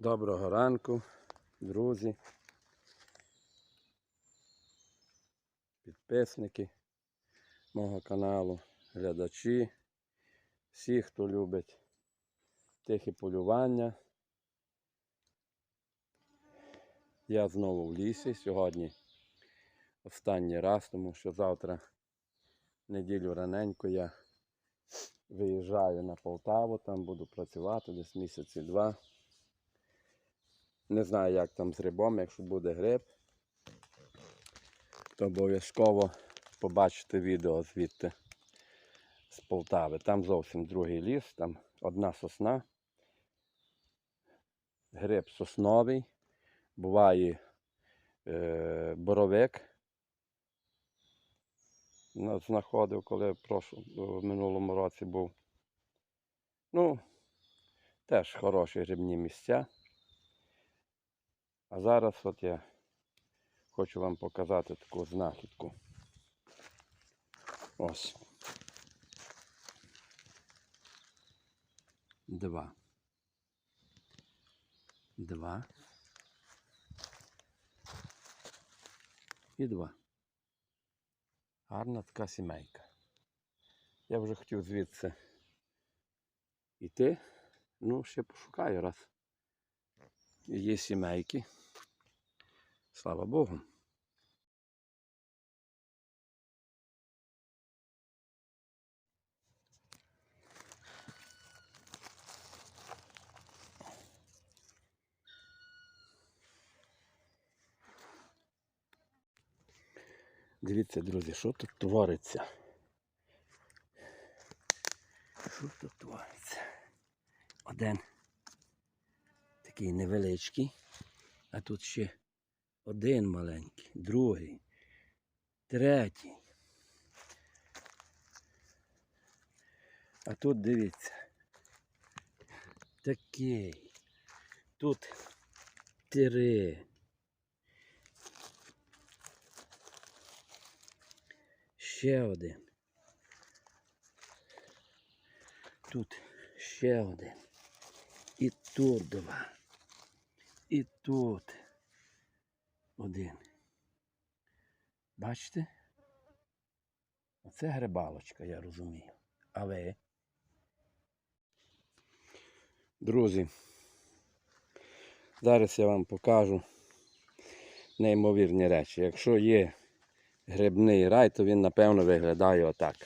Доброго ранку, друзі, підписники мого каналу, глядачі, всі, хто любить тихе полювання. Я знову в лісі сьогодні останній раз, тому що завтра неділю раненько я виїжджаю на Полтаву, там буду працювати десь місяці два. Не знаю, як там з грибом, якщо буде гриб, то обов'язково побачите відео звідти з Полтави. Там зовсім другий ліс, там одна сосна. Гриб сосновий, буває е, боровик. Ну, Знаходив, коли в минулому році був. Ну, теж хороші грибні місця. А зараз от я хочу вам показати таку знахідку. Ось. Два. Два. І два. Гарна така сімейка. Я вже хотів звідси йти. Ну, ще пошукаю раз. Є сімейки. Слава Богу. Дивіться, друзі, що тут твориться. Що тут твориться? Один такий невеличкий, а тут ще один маленький, другий, третій. А тут дивіться. Такий. Тут три. Ще один. Тут ще один. І тут два. І тут один. Бачите? Оце грибалочка, я розумію. А ви? Друзі, зараз я вам покажу неймовірні речі. Якщо є грибний рай, то він напевно виглядає отак.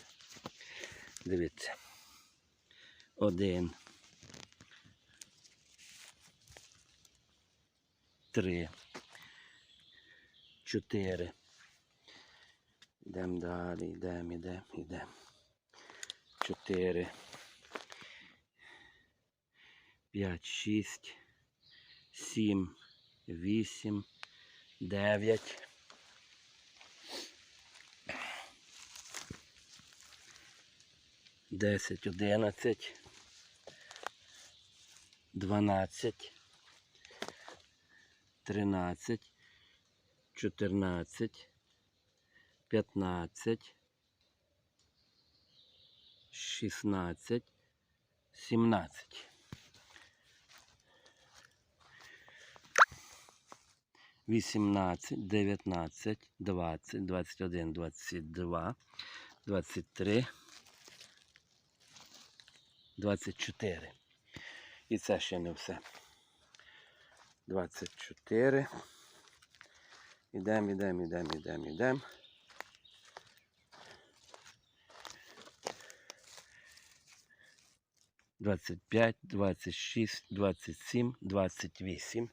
Дивіться. Один. Три. Чотири. Йдемо далі, йдемо, йдемо, йдемо. Чотири. П'ять, шість, сім, вісім, дев'ять. Десять, одинадцять, дванадцять, тринадцять, чотирнадцять, п'ятнадцять, шістнадцять, сімнадцять. Вісімнадцять, дев'ятнадцять, двадцять, двадцять один, двадцять два, двадцять три. 24. І це ще не все. 24. Ідемо, ідемо, ідемо, ідемо, ідемо. Двадцять п'ять, двадцять шість, двадцять сім, двадцять вісім.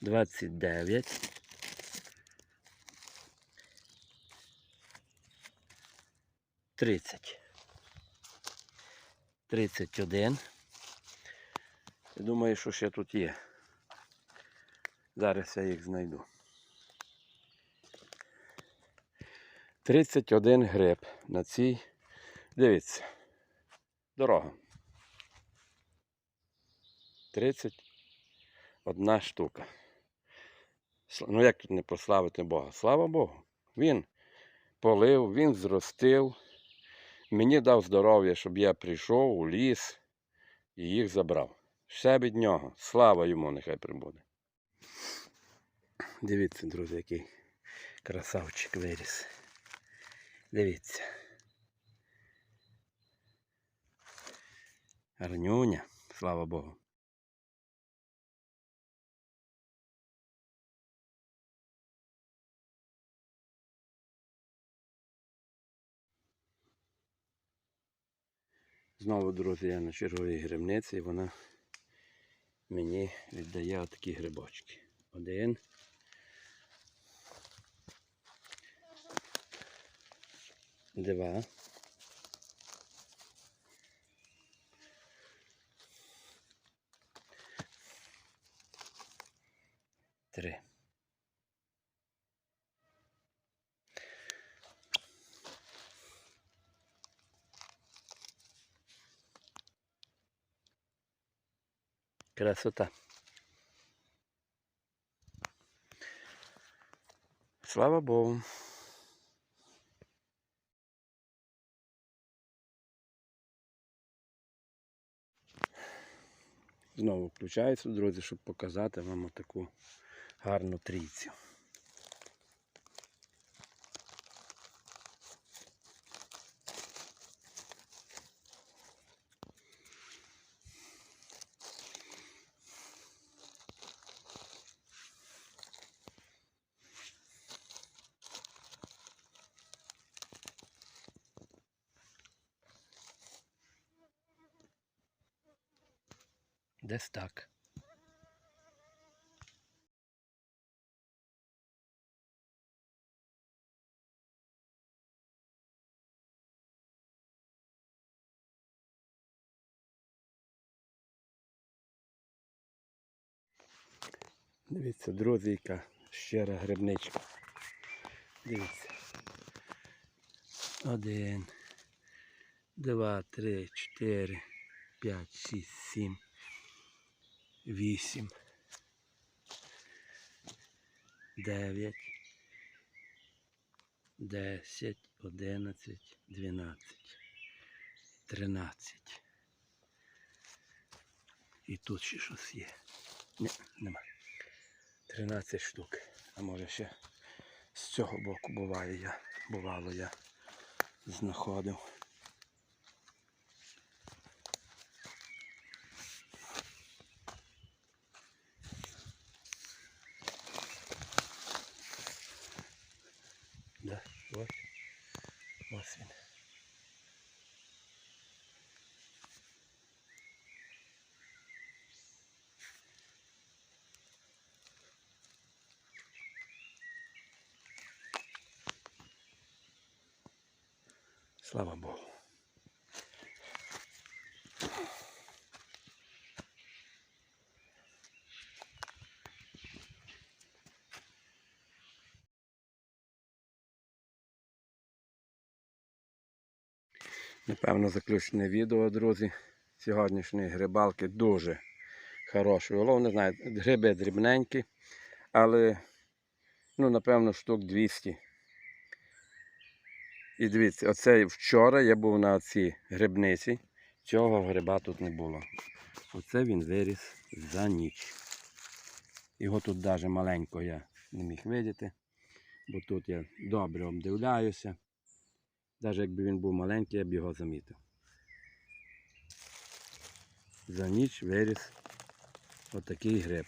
Двадцять дев'ять. Тридцять. 31. Я думаю, що ще тут є. Зараз я їх знайду. 31 гриб на цій. Дивіться. Дорога. 31 штука. Ну як тут не прославити Бога? Слава Богу. Він полив, він зростив. Мені дав здоров'я, щоб я прийшов у ліс, і їх забрав. Все від нього. Слава йому нехай прибуде. Дивіться, друзі, який красавчик виріс. Дивіться. Гарнюня, слава Богу. Знову, друзі, я на черговій грибниці і вона мені віддає отакі грибочки. Один. Два. Три. Красота. Слава Богу. Знову включаюся, друзі, щоб показати вам таку гарну трійцю. Десь так. Дивіться, друзі, яка щира грибничка. Дивіться. Один, два, три, чотири, п'ять, шість, сім, вісім, дев'ять, десять, одинадцять, дванадцять, тринадцять. І тут ще щось є. Ні, нема. 13 штук. А може ще з цього боку буває я, бувало я знаходив. Да, ось. Ось він. Слава Богу. Напевно, заключне відео, друзі. Сьогоднішньої грибалки дуже хороший улов. Не знаю, гриби дрібненькі, але, ну, напевно, штук 200. І дивіться, оце вчора я був на цій грибниці. Цього гриба тут не було. Оце він виріс за ніч. Його тут навіть маленько я не міг видіти, бо тут я добре обдивляюся. Навіть якби він був маленький, я б його замітив. За ніч виріс отакий гриб.